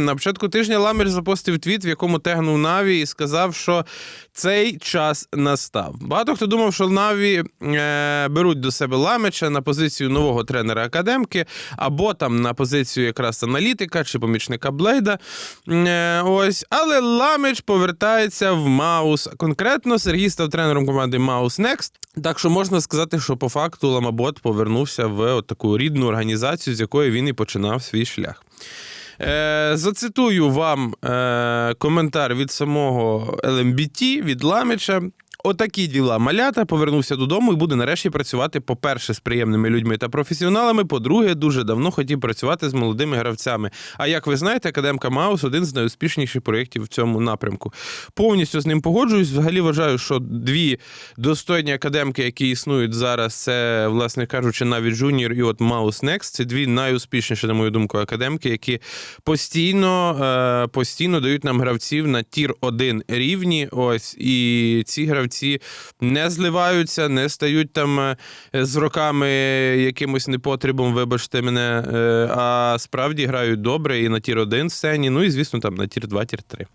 На початку тижня Ламер запостив твіт, в якому тегнув Наві і сказав, що цей час настав. Багато хто думав, що Наві е, беруть до себе Ламича на позицію нового тренера академки, або там на позицію якраз аналітика чи помічника Блейда. Е, ось, але Ламич повертається в Маус. Конкретно Сергій став тренером команди Маус Next. Так що можна сказати, що по факту Ламабот повернувся в таку рідну організацію, з якої він і починав свій шлях. Е, зацитую вам е, коментар від самого LMBT, від Ламича. Отакі діла. Малята повернувся додому і буде нарешті працювати, по-перше, з приємними людьми та професіоналами. По-друге, дуже давно хотів працювати з молодими гравцями. А як ви знаєте, Академка Маус один з найуспішніших проєктів в цьому напрямку. Повністю з ним погоджуюсь. Взагалі вважаю, що дві достойні академки, які існують зараз, це, власне кажучи, навіть Junior і от Маус Next. Це дві найуспішніші, на мою думку, академки, які постійно, е, постійно дають нам гравців на тір 1 рівні. Ось і ці гравці не зливаються, не стають там е, з роками якимось непотрібом, вибачте мене, е, а справді грають добре і на тір 1 сцені. Ну і звісно, там на тір 2, тір 3.